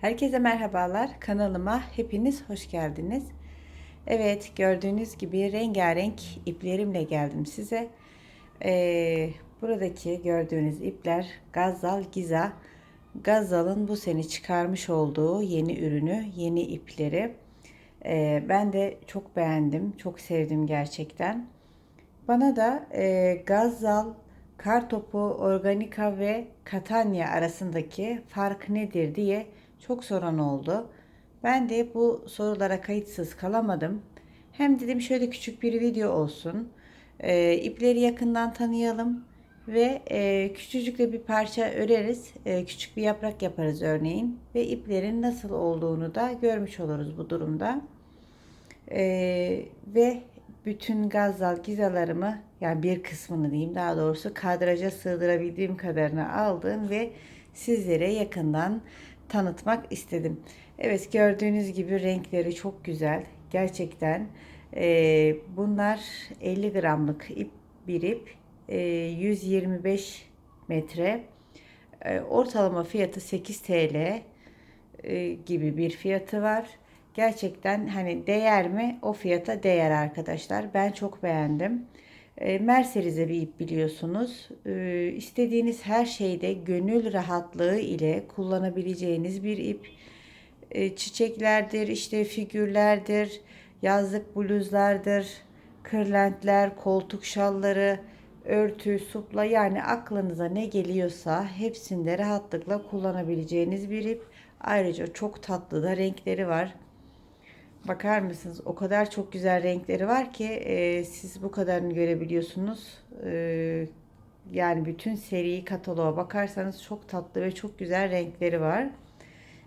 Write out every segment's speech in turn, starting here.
Herkese merhabalar. Kanalıma hepiniz hoş geldiniz. Evet gördüğünüz gibi rengarenk iplerimle geldim size. Ee, buradaki gördüğünüz ipler Gazal Giza. Gazal'ın bu sene çıkarmış olduğu yeni ürünü, yeni ipleri. Ee, ben de çok beğendim, çok sevdim gerçekten. Bana da e, Gazal, Kartopu, Organika ve Katanya arasındaki fark nedir diye çok soran oldu. Ben de bu sorulara kayıtsız kalamadım. Hem dedim şöyle küçük bir video olsun. E, ipleri yakından tanıyalım ve e, küçücük de bir parça öreriz. E, küçük bir yaprak yaparız örneğin ve iplerin nasıl olduğunu da görmüş oluruz bu durumda. E, ve bütün gazal gizalarımı yani bir kısmını diyeyim daha doğrusu kadraja sığdırabildiğim kadarını aldım ve sizlere yakından tanıtmak istedim. Evet gördüğünüz gibi renkleri çok güzel. Gerçekten e, bunlar 50 gramlık ip bir ip e, 125 metre e, ortalama fiyatı 8 TL e, gibi bir fiyatı var. Gerçekten hani değer mi? O fiyata değer arkadaşlar. Ben çok beğendim. E, Mercerize bir ip biliyorsunuz. E, istediğiniz her şeyde gönül rahatlığı ile kullanabileceğiniz bir ip. E, çiçeklerdir, işte figürlerdir, yazlık bluzlardır, kırlentler, koltuk şalları, örtü, supla yani aklınıza ne geliyorsa hepsinde rahatlıkla kullanabileceğiniz bir ip. Ayrıca çok tatlı da renkleri var. Bakar mısınız? O kadar çok güzel renkleri var ki e, siz bu kadarını görebiliyorsunuz. E, yani bütün seri kataloğa bakarsanız çok tatlı ve çok güzel renkleri var.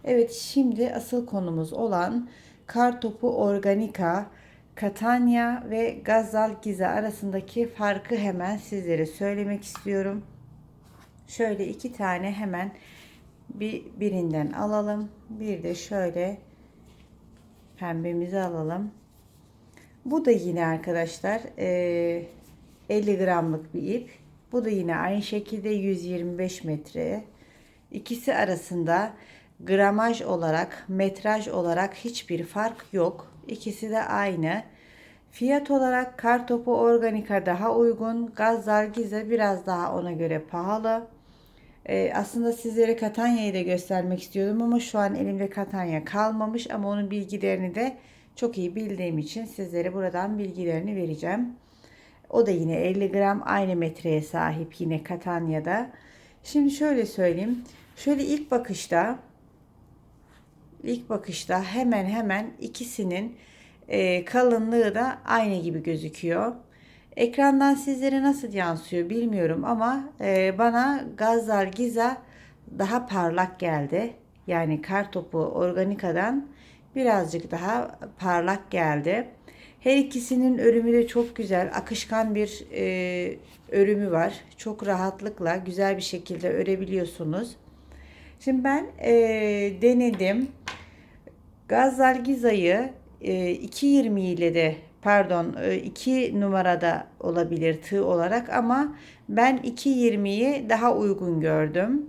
Evet şimdi asıl konumuz olan Kartopu Organika, Katanya ve Gazal Giza arasındaki farkı hemen sizlere söylemek istiyorum. Şöyle iki tane hemen bir birinden alalım. Bir de şöyle pembemizi alalım. Bu da yine arkadaşlar 50 gramlık bir ip. Bu da yine aynı şekilde 125 metre. İkisi arasında gramaj olarak, metraj olarak hiçbir fark yok. İkisi de aynı. Fiyat olarak kartopu organika daha uygun. Gaz zargize biraz daha ona göre pahalı. Ee, aslında sizlere Katanya'yı da göstermek istiyordum ama şu an elimde Katanya kalmamış ama onun bilgilerini de çok iyi bildiğim için sizlere buradan bilgilerini vereceğim. O da yine 50 gram aynı metreye sahip yine Katanya'da. Şimdi şöyle söyleyeyim. Şöyle ilk bakışta ilk bakışta hemen hemen ikisinin e, kalınlığı da aynı gibi gözüküyor. Ekrandan sizlere nasıl yansıyor bilmiyorum ama e, bana Gazlar Giza daha parlak geldi. Yani kartopu organikadan birazcık daha parlak geldi. Her ikisinin örümü de çok güzel. Akışkan bir e, örümü var. Çok rahatlıkla güzel bir şekilde örebiliyorsunuz. Şimdi ben e, denedim. Gazlar Giza'yı e, 2.20 ile de pardon 2 e, numarada olabilir tığ olarak ama ben 2.20'yi daha uygun gördüm.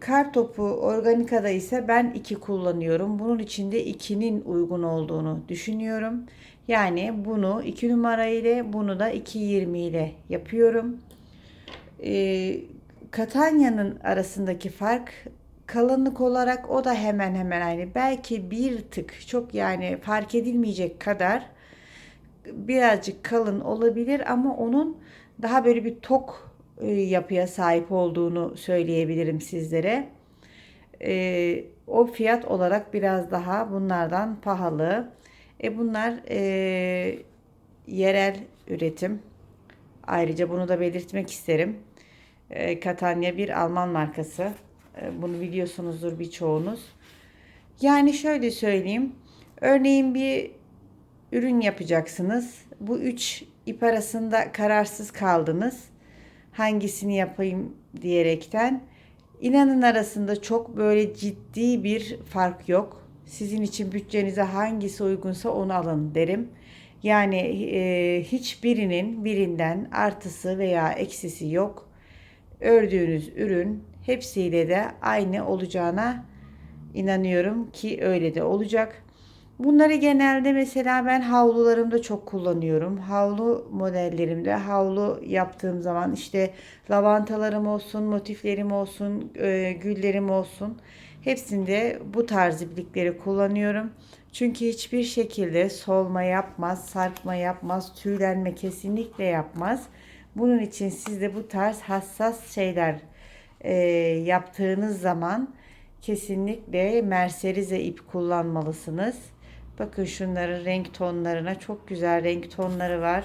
Kar topu organikada ise ben 2 kullanıyorum. Bunun içinde 2'nin uygun olduğunu düşünüyorum. Yani bunu 2 numara ile bunu da 2.20 ile yapıyorum. Ee, Katanya'nın arasındaki fark kalınlık olarak o da hemen hemen aynı. Belki bir tık çok yani fark edilmeyecek kadar birazcık kalın olabilir ama onun daha böyle bir tok e, yapıya sahip olduğunu söyleyebilirim sizlere. E, o fiyat olarak biraz daha bunlardan pahalı. E bunlar e, yerel üretim. Ayrıca bunu da belirtmek isterim. E, Katanya bir Alman markası. E, bunu biliyorsunuzdur birçoğunuz. Yani şöyle söyleyeyim. Örneğin bir ürün yapacaksınız. Bu üç ip arasında kararsız kaldınız. Hangisini yapayım diyerekten. İnanın arasında çok böyle ciddi bir fark yok. Sizin için bütçenize hangisi uygunsa onu alın derim. Yani e, hiçbirinin birinden artısı veya eksisi yok. Ördüğünüz ürün hepsiyle de aynı olacağına İnanıyorum ki öyle de olacak. Bunları genelde mesela ben havlularımda çok kullanıyorum. Havlu modellerimde havlu yaptığım zaman işte lavantalarım olsun, motiflerim olsun, e, güllerim olsun. Hepsinde bu tarz iplikleri kullanıyorum. Çünkü hiçbir şekilde solma yapmaz, sarkma yapmaz, tüylenme kesinlikle yapmaz. Bunun için siz de bu tarz hassas şeyler e, yaptığınız zaman kesinlikle merserize ip kullanmalısınız. Bakın şunların renk tonlarına çok güzel renk tonları var.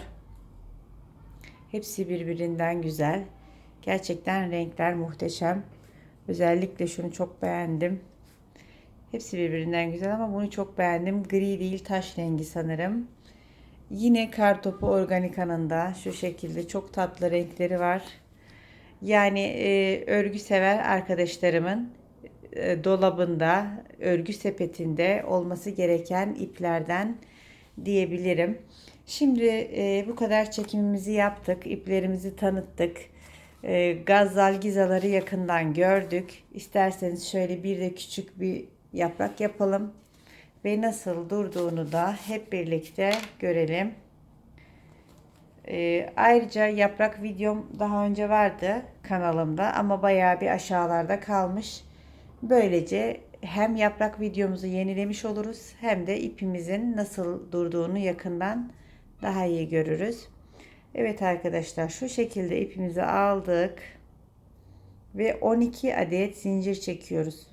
Hepsi birbirinden güzel. Gerçekten renkler muhteşem. Özellikle şunu çok beğendim. Hepsi birbirinden güzel ama bunu çok beğendim. Gri değil taş rengi sanırım. Yine kartopu organikanın da şu şekilde çok tatlı renkleri var. Yani e, örgü sever arkadaşlarımın e, dolabında, örgü sepetinde olması gereken iplerden diyebilirim. Şimdi e, bu kadar çekimimizi yaptık, iplerimizi tanıttık. E, gazal gizaları yakından gördük. İsterseniz şöyle bir de küçük bir yaprak yapalım ve nasıl durduğunu da hep birlikte görelim. E, ayrıca yaprak videom daha önce vardı kanalımda ama bayağı bir aşağılarda kalmış. Böylece hem yaprak videomuzu yenilemiş oluruz hem de ipimizin nasıl durduğunu yakından daha iyi görürüz. Evet arkadaşlar şu şekilde ipimizi aldık ve 12 adet zincir çekiyoruz.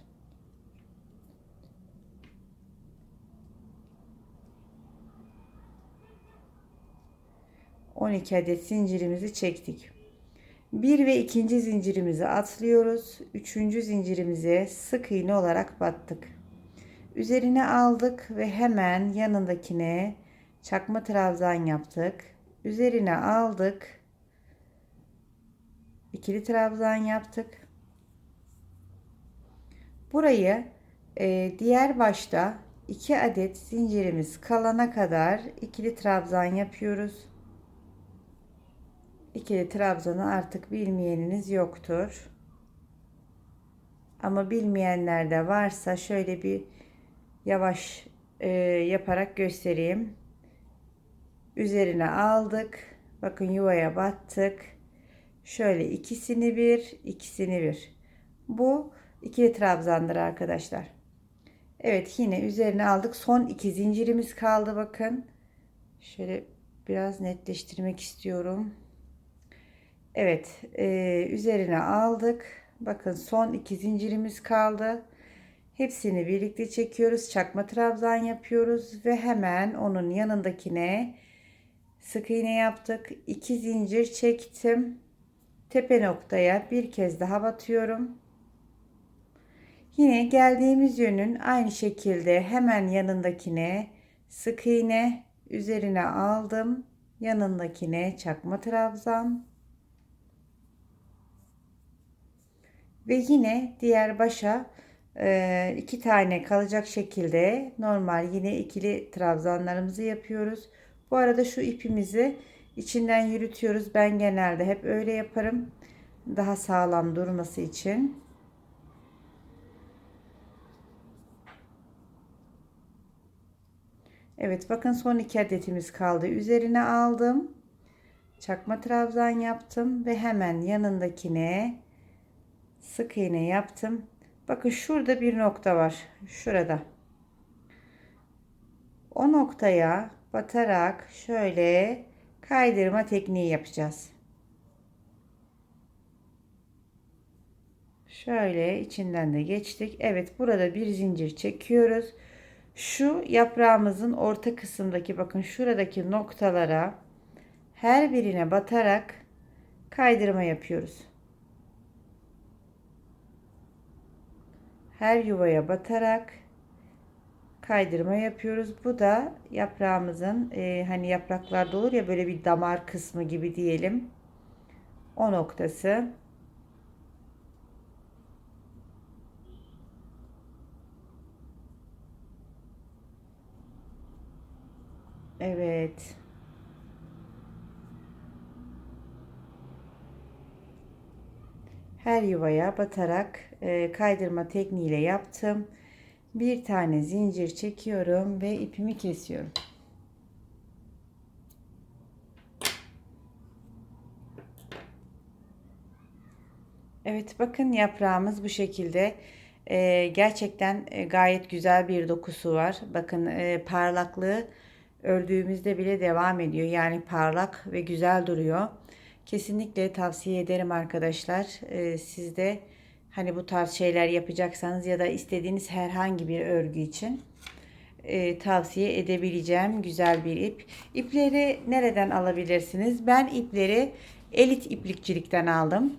On iki adet zincirimizi çektik. Bir ve ikinci zincirimizi atlıyoruz. Üçüncü zincirimize sık iğne olarak battık. Üzerine aldık ve hemen yanındakine çakma trabzan yaptık. Üzerine aldık. ikili trabzan yaptık. Burayı e, diğer başta iki adet zincirimiz kalana kadar ikili trabzan yapıyoruz. İkili trabzanı artık bilmeyeniniz yoktur. Ama bilmeyenler de varsa şöyle bir yavaş e, yaparak göstereyim. Üzerine aldık. Bakın yuvaya battık. Şöyle ikisini bir, ikisini bir. Bu ikili trabzandır arkadaşlar. Evet yine üzerine aldık. Son iki zincirimiz kaldı bakın. Şöyle biraz netleştirmek istiyorum. Evet e, üzerine aldık. Bakın son iki zincirimiz kaldı. Hepsini birlikte çekiyoruz. Çakma trabzan yapıyoruz ve hemen onun yanındakine sık iğne yaptık. 2 zincir çektim. Tepe noktaya bir kez daha batıyorum. Yine geldiğimiz yönün aynı şekilde hemen yanındakine sık iğne üzerine aldım. Yanındakine çakma trabzan Ve yine diğer başa e, iki tane kalacak şekilde normal yine ikili trabzanlarımızı yapıyoruz. Bu arada şu ipimizi içinden yürütüyoruz. Ben genelde hep öyle yaparım. Daha sağlam durması için. Evet bakın son iki adetimiz kaldı. Üzerine aldım. Çakma trabzan yaptım ve hemen yanındakine sık iğne yaptım. Bakın şurada bir nokta var. Şurada. O noktaya batarak şöyle kaydırma tekniği yapacağız. Şöyle içinden de geçtik. Evet burada bir zincir çekiyoruz. Şu yaprağımızın orta kısımdaki bakın şuradaki noktalara her birine batarak kaydırma yapıyoruz. Her yuvaya batarak kaydırma yapıyoruz. Bu da yaprağımızın e, hani yapraklarda olur ya böyle bir damar kısmı gibi diyelim. O noktası. Evet. Her yuvaya batarak e, kaydırma tekniğiyle yaptım. Bir tane zincir çekiyorum ve ipimi kesiyorum. Evet bakın yaprağımız bu şekilde. Ee, gerçekten e, gayet güzel bir dokusu var. Bakın e, parlaklığı ördüğümüzde bile devam ediyor. Yani parlak ve güzel duruyor. Kesinlikle tavsiye ederim arkadaşlar. Ee, siz de hani bu tarz şeyler yapacaksanız ya da istediğiniz herhangi bir örgü için e, tavsiye edebileceğim güzel bir ip. İpleri nereden alabilirsiniz? Ben ipleri Elit İplikçilik'ten aldım.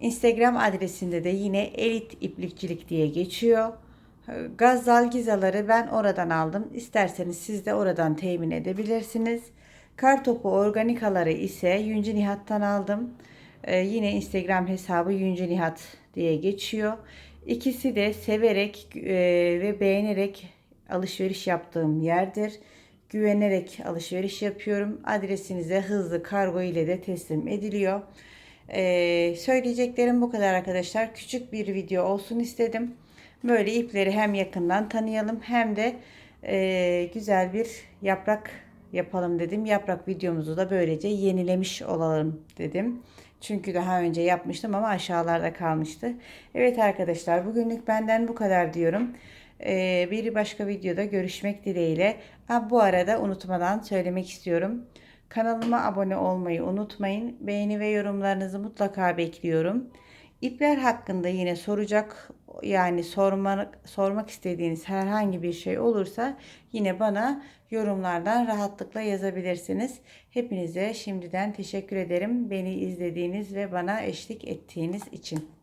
Instagram adresinde de yine Elit İplikçilik diye geçiyor. Gazal gizaları ben oradan aldım. İsterseniz siz de oradan temin edebilirsiniz. Kartopu organikaları ise Yüncü Nihat'tan aldım. Ee, yine Instagram hesabı Yüncü Nihat diye geçiyor. İkisi de severek e, ve beğenerek alışveriş yaptığım yerdir. Güvenerek alışveriş yapıyorum. Adresinize hızlı kargo ile de teslim ediliyor. Ee, söyleyeceklerim bu kadar arkadaşlar. Küçük bir video olsun istedim. Böyle ipleri hem yakından tanıyalım hem de e, güzel bir yaprak yapalım dedim. Yaprak videomuzu da böylece yenilemiş olalım dedim. Çünkü daha önce yapmıştım ama aşağılarda kalmıştı. Evet arkadaşlar bugünlük benden bu kadar diyorum. Ee, bir başka videoda görüşmek dileğiyle. Ha, bu arada unutmadan söylemek istiyorum. Kanalıma abone olmayı unutmayın. Beğeni ve yorumlarınızı mutlaka bekliyorum. İpler hakkında yine soracak yani sormak sormak istediğiniz herhangi bir şey olursa yine bana yorumlardan rahatlıkla yazabilirsiniz. Hepinize şimdiden teşekkür ederim beni izlediğiniz ve bana eşlik ettiğiniz için.